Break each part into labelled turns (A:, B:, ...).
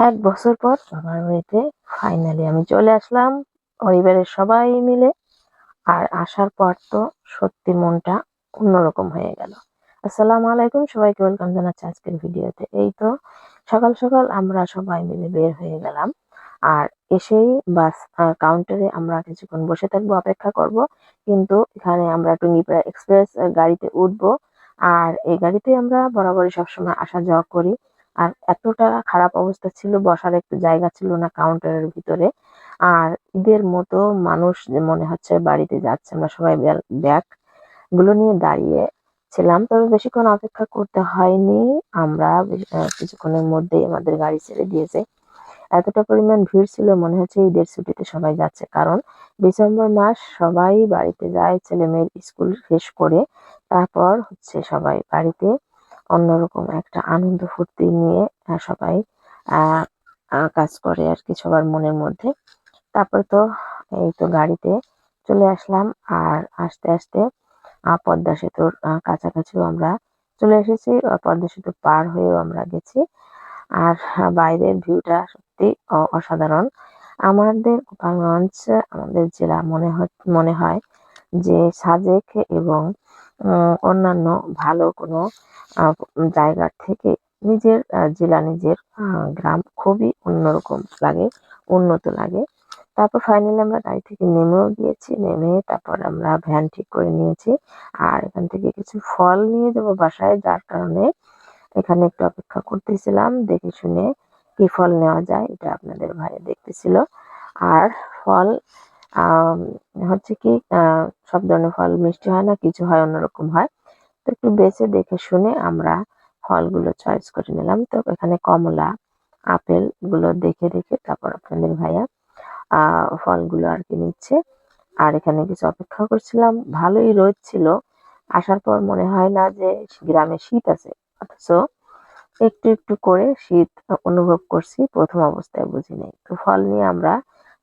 A: এক বছর পর বাবার বাড়িতে ফাইনালি আমি চলে আসলাম, পরিবারের সবাই মিলে। আর আসার পর তো সত্যি মনটা অন্যরকম হয়ে গেল। আসসালামু আলাইকুম, সবাইকে ওয়েলকাম জানাচ্ছি আজকের ভিডিওতে। এই তো সকাল সকাল আমরা সবাই মিলে বের হয়ে গেলাম। আর এসেই বাস কাউন্টারে আমরা কিছুক্ষণ বসে থাকব, অপেক্ষা করব। কিন্তু এখানে আমরা টুঙ্গিপাড়া এক্সপ্রেস গাড়িতে উঠবো। আর এই গাড়িতে আমরা বরাবরই সবসময় আসা যাওয়া করি। আর এতটা খারাপ অবস্থা ছিল, বসার একটু জায়গা ছিল না কাউন্টারের ভিতরে। আর ঈদের মতো মানুষ মনে হচ্ছে বাড়িতে যাচ্ছে, আমরা সবাই ব্যাগগুলো নিয়ে দাঁড়িয়ে ছিলাম। তবে বেশিক্ষণ অপেক্ষা করতে হয়নি। আমরা কিছুক্ষণের মধ্যেই আমাদের গাড়ি ছেড়ে দিয়েছে। এতটা পরিমাণ ভিড় ছিল, মনে হচ্ছে ঈদের ছুটিতে সবাই যাচ্ছে। কারণ ডিসেম্বর মাস সবাই বাড়িতে যায় ছেলে মেয়ের স্কুল শেষ করে তারপর হচ্ছে সবাই বাড়িতে অন্যরকম একটা আনন্দ ফুর্তি নিয়ে সবাই কাজ করে আর কি সবার মনের মধ্যে। তারপর তো এই তো গাড়িতে চলে আসলাম আর আস্তে আস্তে পদ্মা সেতুর কাছাকাছিও আমরা চলে এসেছি পদ্মা সেতু পার হয়েও আমরা গেছি। আর বাইরের ভিউটা সত্যি অসাধারণ। আমাদের গোপালগঞ্জ আমাদের জেলা মনে হয় মনে হয় যে সাজেক এবং অন্যান্য ভালো কোনো জায়গার থেকে নিজের জেলা নিজের গ্রাম খুবই অন্যরকম লাগে, উন্নত লাগে। তারপর ফাইনালি আমরা গাড়ি থেকে নেমেও গিয়েছি, নেমে তারপর আমরা ভ্যান ঠিক করে নিয়েছি। আর এখান থেকে কিছু ফল নিয়ে যাব বাসায়, যার কারণে এখানে একটু অপেক্ষা করতেছিলাম, দেখে শুনে কি ফল নেওয়া যায়, এটা আপনাদের ভাই দেখতেছিল। আর ফল হচ্ছে কি সব ধরনের ফল মিষ্টি হয় না, কিছু হয়, অন্যরকম হয়। তো একটু বেছে দেখে শুনে আমরা ফলগুলো চয়েস করে নিলাম। তো এখানে কমলা, আপেলগুলো দেখে দেখে তারপর আপনাদের ভাইয়া ফলগুলো আর কি নিচ্ছে। আর এখানে কিছু অপেক্ষা করছিলাম। ভালোই রোদ ছিল। আসার পর মনে হয় না যে গ্রামে শীত আছে। অথচ একটু একটু করে শীত অনুভব করছি, প্রথম অবস্থায় বুঝি নেই। তো ফল নিয়ে আমরা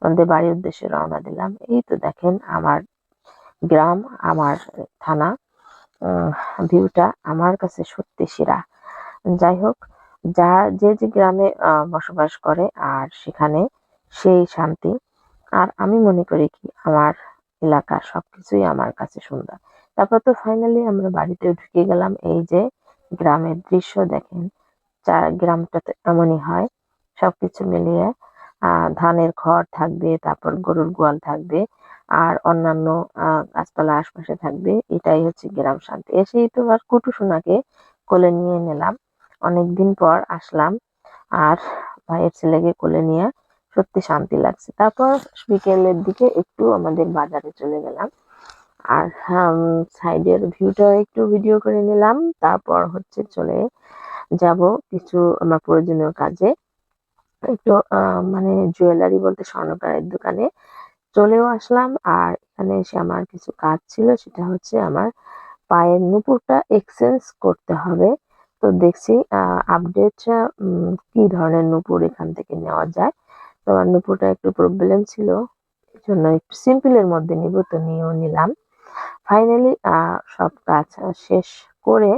A: আমাদের বাড়ির উদ্দেশ্যে রওনা দিলাম। এই তো দেখেন আমার গ্রাম, আমার থানা ভিউটা আমার কাছে সত্যি সেরা। যাই হোক, যা, যে যে গ্রামে বসবাস করে আর সেখানে সেই শান্তি। আর আমি মনে করি কি, আমার এলাকার সবকিছুই আমার কাছে সুন্দর। তারপর তো ফাইনালি আমরা বাড়িতে ঢুকে গেলাম। এই যে গ্রামের দৃশ্য দেখেন চার গ্রামটা তো এমনই হয়, সবকিছু মিলিয়ে। ধানের খড় থাকবে, তারপর গরুর গোয়াল থাকবে, আর অন্যান্য গাছপালা আশপাশে থাকবে, এটাই হচ্ছে গ্রাম শান্তি। এসেই তো আর কুটু সোনাকে কোলে নিয়ে নিলাম। অনেকদিন পর আসলাম, আর ভাইয়ের ছেলেকে কোলে নিয়ে সত্যি শান্তি লাগছে। তারপর বিকেলের দিকে একটু আমাদের বাজারে চলে গেলাম, আর সাইডের ভিউটাও একটু ভিডিও করে নিলাম। তারপর হচ্ছে চলে যাব কিছু আমার প্রয়োজনীয় কাজে। একটু মানে জুয়েলারি বলতে স্বর্ণকারের দোকানে চলেও আসলাম। আর এখানে এসে আমার কিছু কাজ ছিল, সেটা হচ্ছে আমার পায়ের নুপুরটা এক্সচেঞ্জ করতে হবে। তো দেখছি আপডেট কি ধরনের নুপুর এখান থেকে নেওয়া যায়। তো আমার নুপুরটা একটু প্রবলেম ছিল, এই জন্য সিম্পলের মধ্যে নিব, তো নিয়েও নিলাম। ফাইনালি সব কাজ শেষ করে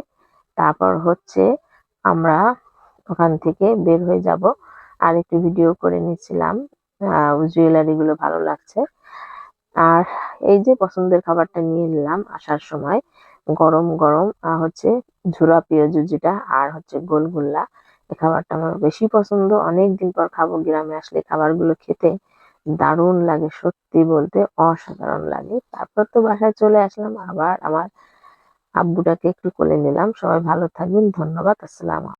A: তারপর হচ্ছে আমরা ওখান থেকে বের হয়ে যাব। আর একটু ভিডিও করে নিচ্ছিলাম জুয়েলারি গুলো ভালো লাগছে। আর এই যে পছন্দের খাবারটা নিয়ে নিলাম আসার সময়, গরম গরম হচ্ছে ঝুরা পেঁয়াজ যেটা আর হচ্ছে গোলগুল্লা। এই খাবারটা আমার বেশি পছন্দ। অনেক দিন পর খাব গ্রামে আসলে খাবারগুলো খেতে দারুণ লাগে, সত্যি বলতে অসাধারণ লাগে। তারপর তো বাসায় চলে আসলাম, আবার আমার আব্বুটাকে একটু কোলে নিলাম। সবাই ভালো থাকবেন, ধন্যবাদ, আসসালাম